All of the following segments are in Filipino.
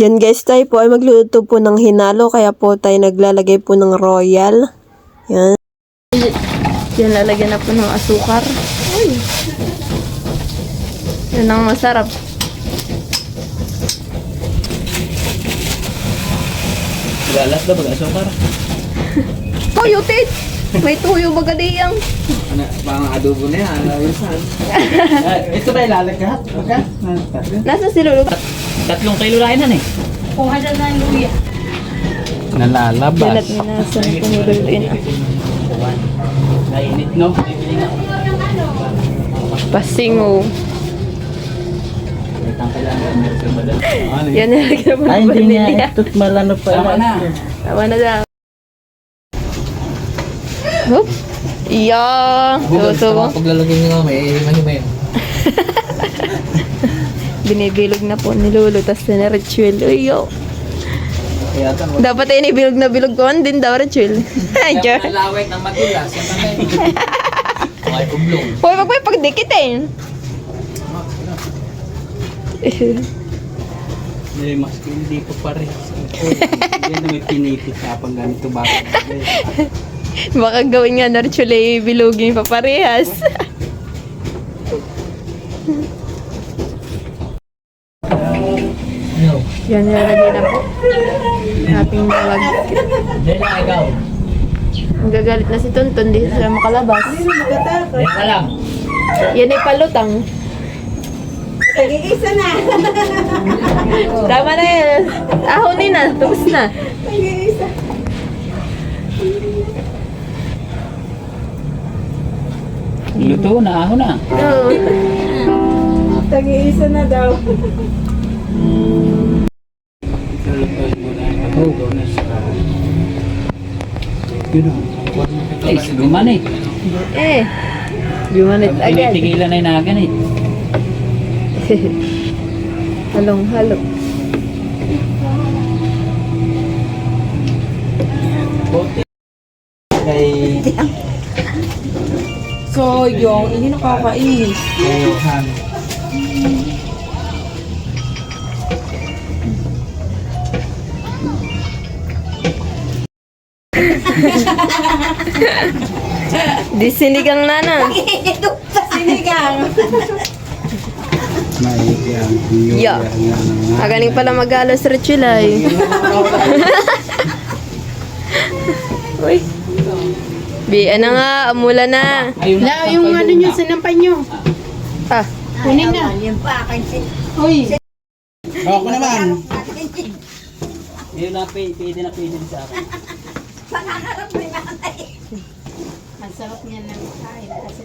Yan guys, tayo po ay magluluto po ng hinalo kaya po tayo naglalagay po ng royal. Yan. Yan, lalagyan na po ng asukar. Uy. Yan ang masarap. Galas na baga sukar. Toyo, Ted! May tuyo baga diyang. Ano, parang adobo na yan. Ano? Ah, Ito ba ilalagkat? Okay? Nasa si Lulu? Tatlong kilo na yan eh. Kung hada na yung luya. Nalalabas. Dalat ni nasa na pumuluin. Nainit no? Pasingo. Ano Yan nalagyan mo Ay, ng hindi nga. vanilya. Ito't malano pa. Tama na. Tama na daw. Hop. Iya. Tuto mo. Paglalagay nyo may ano ba yun? Binibilog na po ni Lulu. Tapos na ritual. Uy, yo. Dapat ay nibilog na bilog ko. din daw ritual. Ay, Diyo. Malawit ng madulas. Ay, ublong. Hoy, wag may pagdikit eh. Eh, mas hindi pa pare. Hindi na may pinipit ka pang ganito ba? Baka gawin nga na ritual ay bilogin pa parehas. Yan, nilalagay na po. Ating nawag. Hindi na ikaw. Magagalit na si Tonton. Di sila makalabas. Yan ka lang. Yan ay palutang. Isa na! Tama na yan. Ahonin na. Tapos na. Luto na, ako na. Oo. Tagi-isa na daw. Oh. Ay, luman eh. Eh. Bumanit agad. Tinitigilan na yung naganit. Halong halo. Kay So, yung, hindi nakakainis. Johan. Di sinigang nana. Sinigang. Maigang. Yeah. Magaling pala mag-alo sa rechulay. Uy. Bi, ano nga, amula na. Ayun na, yung ano nyo, Sinampay nyo. Ah, Kunin na. Uy. Ako naman. Yun na, pwede na pwede sa akin. Ang sarap niya ng kain kasi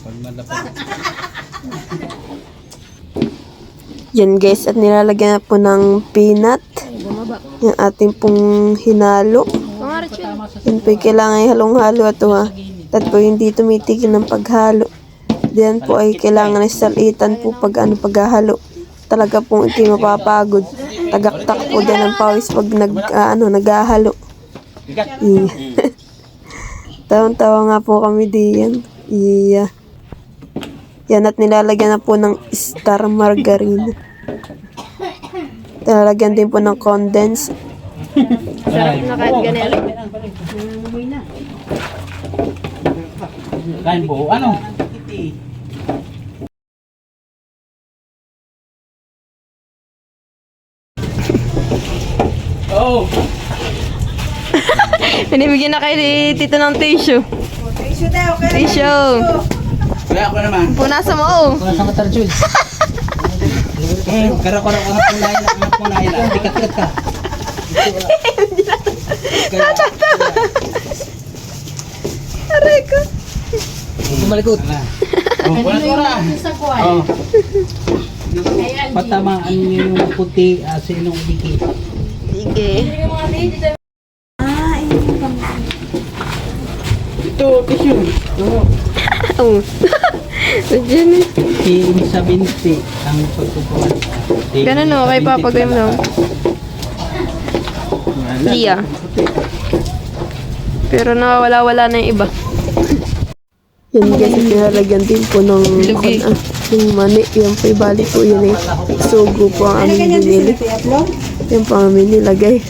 Pag malapit. Yan guys, at nilalagyan na po ng peanut. Yung ating pong hinalo. Yan po yung kailangan halong-halo ito ha. At po hindi tumitigil ng paghalo. Diyan po ay kailangan na salitan po pag ano paghahalo. Talaga pong hindi mapapagod. Tagaktak po din ang pawis pag nag, ah, ano, naghahalo. Iya. Tawang-tawa nga po kami diyan. Iya. Yan at nilalagyan na po ng star margarine. Nilalagyan din po ng condensed Sarap na kahit ganito. Kain po, ano? Oh! Binibigyan na kayo ni Tito ng tissue. Tissue daw, Tissue. Kaya ako naman. Punasan mo, oh. Saan ka tarjul? Eh, kara-kara ka nga punay na, nga punay na. Tikat-tikat ka. Aray ko. Tumalikot. Oh, wala kara. sa kuwan. Oh. Patamaan niyo yung puti, asin ng dikit. Sige. Ito, tissue. Ito. Oh. Diyan eh. Team sa binti ang pagkukuha. Ganun no, kay Papa Goy mo daw. Lia. Pero nawawala-wala na yung iba. Yan guys, at nilalagyan din po ng Lugi. ah, Yung mani, yan po, bali po yun eh. Sugo po ang aming binili. Yan po ang aming nilagay.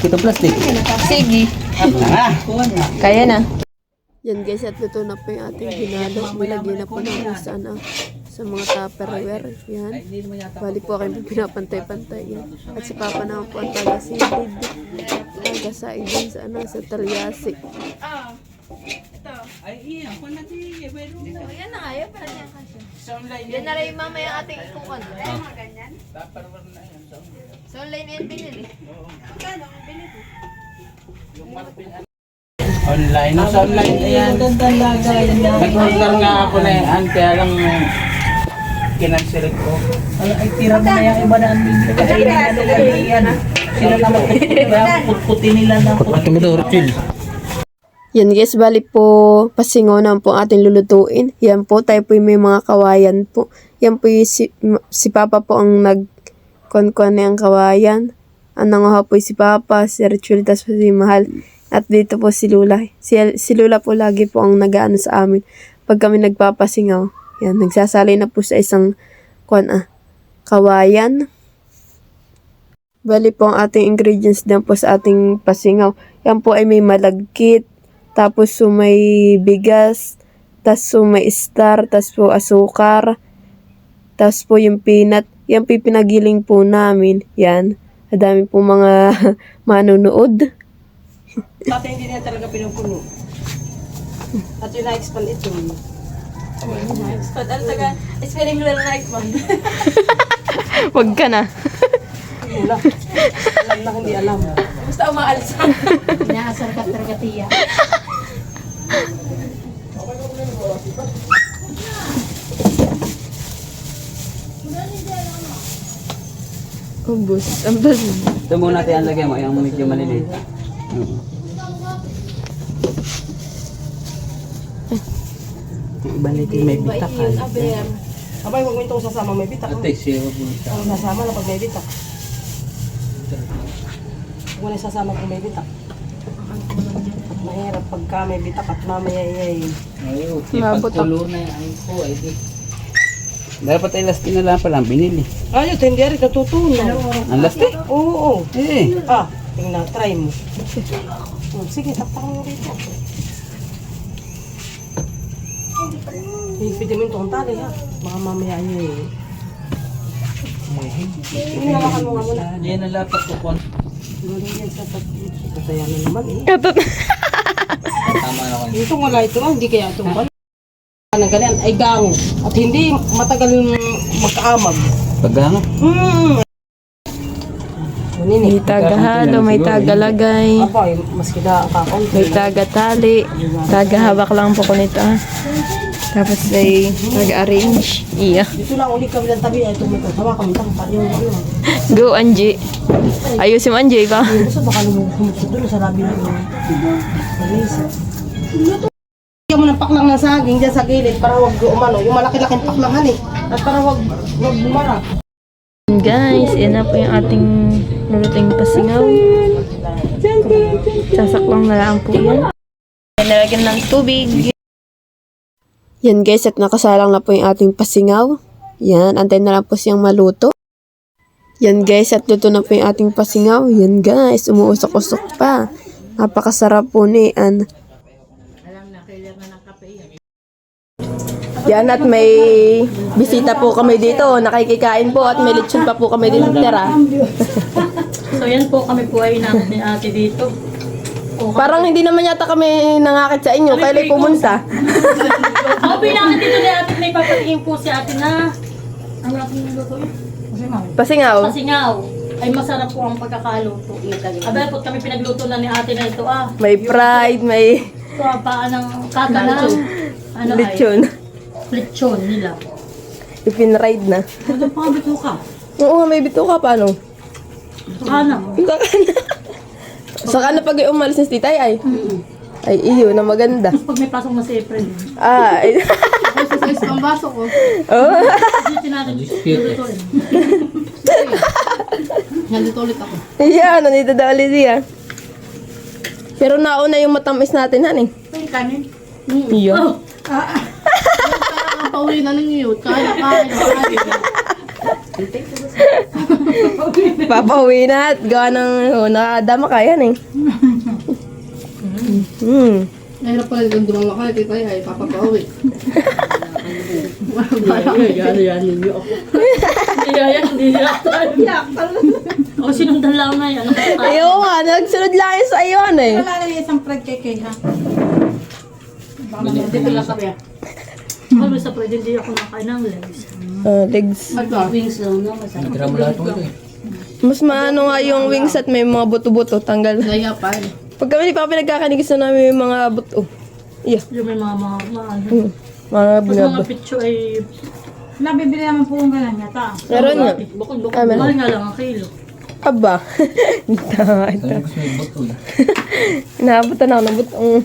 Ko ito plastic. Sige. Ah, Kaya na. Yan guys, at luto na po yung ating hinalo. Nilagyan na po namin sa, ano, sa mga tupperware. Yan. Bali po kayo pinapantay-pantay yan. At si Papa naman po ang taga-silid. Taga-said din sa, ano, sa talyasi. Ay, iya, ako na di. Yan na nga, yan pala niya kasi. Yan na rin mamaya ating ikukan. So, online yan binili. Online. No, sa online na yan. Nag-order nga ako na yan, kaya lang kinansel ko. Ay, tira mo na yung iba na ang kainin na nila yan. Sila na nila na Ito mo daw. Yan guys, bali po pasingaw naman po ang ating lulutuin. Yan po, tayo po yung may mga kawayan po. Yan po yung si, si Papa po ang nag konkon ang kawayan. Ang nanguha po si Papa, si Rachel, tas po si Mahal. At dito po si Lula. Si, si Lula po lagi po ang nag-ano sa amin. Pag kami nagpapasingaw, yan, nagsasali na po sa isang kwan ah, kawayan. Bali po ang ating ingredients din po sa ating pasingaw. Yan po ay may malagkit, tapos so may bigas, tapos so may star, tapos po asukar, tapos po yung peanut. Yan po pinagiling po namin. Yan. Madami po mga manunood. Dati hindi niya talaga pinupuno. At yun na-expand ito. Expert, ano taga, spelling ko lang na expert. Wag ka na. Wala. Alam na hindi alam. Basta umaalis ka. Inaasar ka talaga tiya. Ubus. Ang bas- Ito muna natin ang lagay mo, yung medyo maliliit. Iba nito may bitakan. Abay, huwag mo itong sasama may bitak. Ate, siya mo siya. Ang sasama na pag may bitak. Huwag mo na sasama kung may bitak. Mahirap pagka may bitak at mamaya ay Ayaw, Mabot ipagtulo na yan ko, ay. Dapat ay lastin na lang pala ang binili. Ayun, hindi rin natutunan. Ang lastin? Oo, oo. Eh, Ah, tingnan, try mo. Hmm, sige, takpan mo rito. Higpitin mo itong tali ha. Baka mamaya niya eh. Hinawakan mo nga muna. yan ang lapat ko kon. Galing yan sa pag... Kasaya na naman eh. Tama na ko. Ito wala ito nga, hindi kaya ito Ano ganyan, ay gango. At hindi matagal yung magkaamag. Pag? Hmm. Kunin May tagahalo, may tagalagay, eh, mas kita kakaunti. may tagatali. Tagahawak lang po ko nito ah. Tapos may taga-arrange. Iya. Dito lang ulit kami ng tabi. Ito may kasama kami. Tangka yung. Go, Anji. Ayusin mo, Anji, pa. Yung gusto baka lumumusot doon sa labi na yun. Malisa. Bigyan mo ng paklang ng saging dyan sa gilid para wag umano. Yung malaki-laking paklahan eh. At para wag, wag bumara. Guys, yan na po yung ating luluting pasingaw. Sasaklang na lang po yan. Nalagyan ng tubig. Yan guys, at nakasalang na po yung ating pasingaw. Yan, antay na lang po siyang maluto. Yan guys, at luto na po yung ating pasingaw. Yan guys, umuusok-usok pa. Napakasarap po ni An. Yan at may bisita po kami dito. Nakikikain po at may lechon pa po kami dito tira. So yan po kami po ay inakit ni ate dito. Parang hindi naman yata kami nangakit sa inyo. Kailan pumunta? Ako po inakit dito ni ate, may papatingin po si ate na ang ating niluto yun. Pasingaw. Pasingaw. Ay masarap po ang pagkakaluto. Abel po kami pinagluto na ni ate na ito ah. May pride, may Ito ah, paan ng kakalang. Ano ay? Lechon nila. Ipinride na. Ito pa bito ka. Oo, may bito ka. Paano? Sana. Saka na. Saka na pag umalis ni titay ay. Ay, iyo na maganda. Pag may pasok na si April. Ah, ay. Ang baso ko. oh. Dito natin lulutuin. Nandito ulit ako. Iya, nandito daw ulit siya. Pero nauna yung matamis natin, han eh. Ito yung kanin. Iyo. Pauwi na ninyo yun. Kain na kain. kain. Papauwi na at gawa ng oh, nakadama ka yan eh. Hmm. Nahirap pala yung dumang lakay. Tita ay papapauwi. Hindi yan, hindi yan. O, sinundan lang na yan. Ayaw nga, nagsunod lang yun sa iyo ano eh. Wala na yung isang prag kay kay ha. Dito lang kami. Ano sa pwede hindi ako nakain ng legs. Ah, legs. Wings lang no, masarap. Mas maano nga yung wings at may mga buto-buto. Tanggal. Gaya pa eh. Pag kami ni Papa nagkakanigis na namin yung mga buto. Yeah. Yung may mga mga mga ano. Hmm. Mga Tapos mga bingabo. pitso ay Nabibili naman po yung ganyan yata. Meron nga. bukod bukod. Ah. Mahal nga lang ang kilo. Aba. Tama ito. Naabutan ako ng butong.